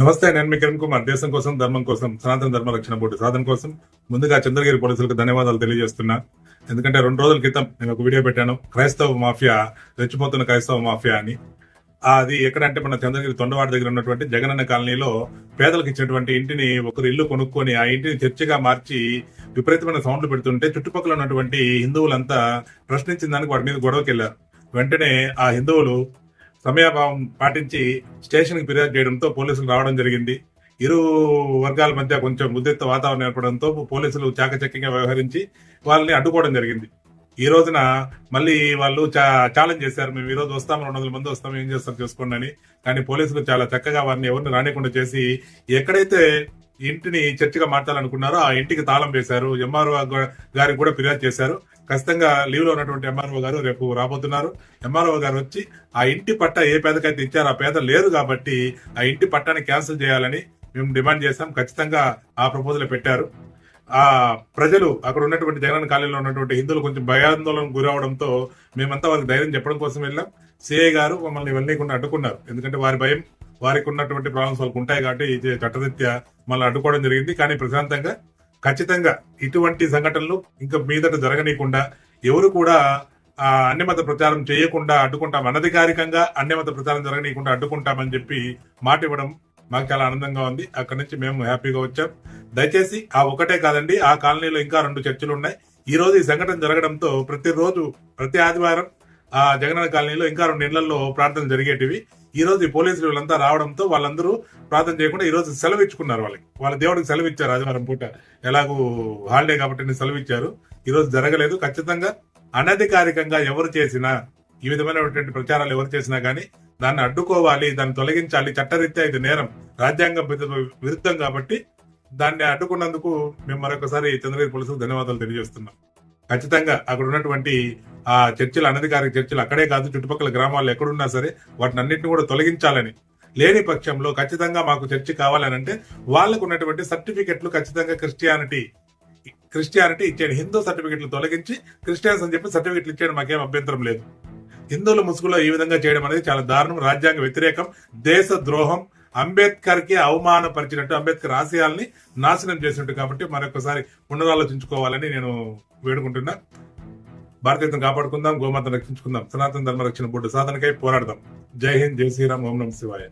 నమస్తే నేను మీ కిరణ్ కుమార్. దేశం కోసం ధర్మం కోసం సనాతన ధర్మ రక్షణ బోర్డు సాధన కోసం ముందుగా చంద్రగిరి పోలీసులకు ధన్యవాదాలు తెలియజేస్తున్నా. ఎందుకంటే రెండు రోజుల క్రితం నేను ఒక వీడియో పెట్టాను. క్రైస్తవ మాఫియా రెచ్చిపోతున్న క్రైస్తవ మాఫియా అని. అది ఎక్కడంటే మన చంద్రగిరి తొండవాడ దగ్గర ఉన్నటువంటి జగనన్న కాలనీలో పేదలకు ఇచ్చినటువంటి ఇంటిని ఒకరు ఇల్లు కొనుక్కొని ఆ ఇంటిని చర్చిగా మార్చి విపరీతమైన సౌండ్లు పెడుతుంటే చుట్టుపక్కల ఉన్నటువంటి హిందువులంతా ప్రశ్నించిన దానికి వాటి మీద గొడవకి వెళ్ళారు వెంటనే ఆ హిందువులు సమయాభావం పాటించి స్టేషన్కి ఫిర్యాదు చేయడంతో పోలీసులు రావడం జరిగింది. ఇరు వర్గాల మధ్య కొంచెం ఉద్రిక్త వాతావరణం ఏర్పడంతో పోలీసులు చాకచక్యంగా వ్యవహరించి వాళ్ళని అడ్డుకోవడం జరిగింది. ఈ రోజున మళ్ళీ వాళ్ళు ఛాలెంజ్ చేశారు. మేము ఈ రోజు వస్తాం రెండు వందల మంది వస్తాం ఏం చేస్తాం చూసుకోండి అని. కానీ పోలీసులు చాలా చక్కగా వారిని ఎవరిని రానికుండా చేసి ఎక్కడైతే ఇంటిని చర్చిగా మార్చాలనుకున్నారో ఆ ఇంటికి తాళం వేశారు. ఎంఆర్ఓ గారికి కూడా ఫిర్యాదు చేశారు. ఖచ్చితంగా లీవ్లో ఉన్నటువంటి ఎంఆర్ఓ గారు రేపు రాబోతున్నారు. ఎంఆర్ఓ గారు వచ్చి ఆ ఇంటి పట్ట ఏ పేదకైతే ఇచ్చారో ఆ పేద లేరు కాబట్టి ఆ ఇంటి పట్టాన్ని క్యాన్సిల్ చేయాలని మేము డిమాండ్ చేశాం. ఖచ్చితంగా ఆ ప్రపోజల్ పెట్టారు. ఆ ప్రజలు అక్కడ ఉన్నటువంటి జగన్ కాలనీలో ఉన్నటువంటి హిందువులు కొంచెం భయాందోళన గురవడంతో మేమంతా వారికి ధైర్యం చెప్పడం కోసం వెళ్ళాం. సిఐ గారు మమ్మల్ని వెళ్ళకుండా అడ్డుకున్నారు. ఎందుకంటే వారి భయం వారికి ఉన్నటువంటి ప్రాబ్లమ్స్ వాళ్ళకి ఉంటాయి కాబట్టి ఇది చట్టరీత్యా మళ్ళీ అడ్డుకోవడం జరిగింది. కానీ ప్రశాంతంగా ఖచ్చితంగా ఇటువంటి సంఘటనలు ఇంకా మీదట జరగనీయకుండా ఎవరు కూడా ఆ అన్యమత ప్రచారం చేయకుండా అడ్డుకుంటాం. అనధికారికంగా అన్యమత ప్రచారం జరగనీయకుండా అడ్డుకుంటామని చెప్పి మాట ఇవ్వడం మాకు చాలా ఆనందంగా ఉంది. అక్కడి నుంచి మేము హ్యాపీగా వచ్చాం. దయచేసి ఆ ఒకటే కాదండి ఆ కాలనీలో ఇంకా రెండు చర్చలు ఉన్నాయి ఈ రోజు ఈ సంఘటన జరగడంతో ప్రతిరోజు ప్రతి ఆదివారం ఆ జగనన్న కాలనీలో ఇంకా రెండు ఇళ్ళలో ప్రార్థనలు జరిగేటివి. ఈ రోజు ఈ పోలీసులు వీళ్ళంతా రావడంతో వాళ్ళందరూ ప్రార్థన చేయకుండా ఈ రోజు సెలవు ఇచ్చుకున్నారు వాళ్ళకి. వాళ్ళ దేవుడికి సెలవు ఇచ్చారు ఆదివారం పూట. ఎలాగూ హాలిడే కాబట్టి సెలవు ఇచ్చారు ఈ రోజు జరగలేదు. ఖచ్చితంగా అనధికారికంగా ఎవరు చేసినా ఈ విధమైనటువంటి ప్రచారాలు ఎవరు చేసినా కానీ దాన్ని అడ్డుకోవాలి దాన్ని తొలగించాలి. చట్టరీత్యా ఇది నేరం. రాజ్యాంగ విరుద్ధం కాబట్టి దాన్ని అడ్డుకున్నందుకు మేము మరొకసారి చంద్రగిరి పోలీసులకు ధన్యవాదాలు తెలియజేస్తున్నాం. ఖచ్చితంగా అక్కడ ఉన్నటువంటి ఆ చర్చిలు అనధికారిక చర్చిలు అక్కడే కాదు చుట్టుపక్కల గ్రామాల్లో ఎక్కడున్నా సరే వాటిని అన్నింటిని కూడా తొలగించాలని లేని పక్షంలో ఖచ్చితంగా మాకు చర్చి కావాలని అంటే వాళ్ళకు ఉన్నటువంటి సర్టిఫికెట్లు ఖచ్చితంగా క్రిస్టియానిటీ క్రిస్టియానిటీ ఇచ్చేయండి. హిందూ సర్టిఫికెట్లు తొలగించి క్రిస్టియన్స్ అని చెప్పి సర్టిఫికెట్లు ఇచ్చేయడం మాకేం అభ్యంతరం లేదు. హిందువుల ముసుగులో ఈ విధంగా చేయడం అనేది చాలా దారుణం రాజ్యాంగ వ్యతిరేకం దేశ ద్రోహం అంబేద్కర్కి అవమానపరిచినట్టు అంబేద్కర్ ఆశయాల్ని నాశనం చేసినట్టు కాబట్టి మరొకసారి పునరాలోచించుకోవాలని నేను వేడుకుంటున్నా. భారతీయతను కాపాడుకుందాం గోమాతను రక్షించుకుందాం సనాతన ధర్మ రక్షణ బోర్డు సాధనకై పోరాడదాం. జై హింద్ జై శ్రీరామ్ ఓం నమ శివాయ.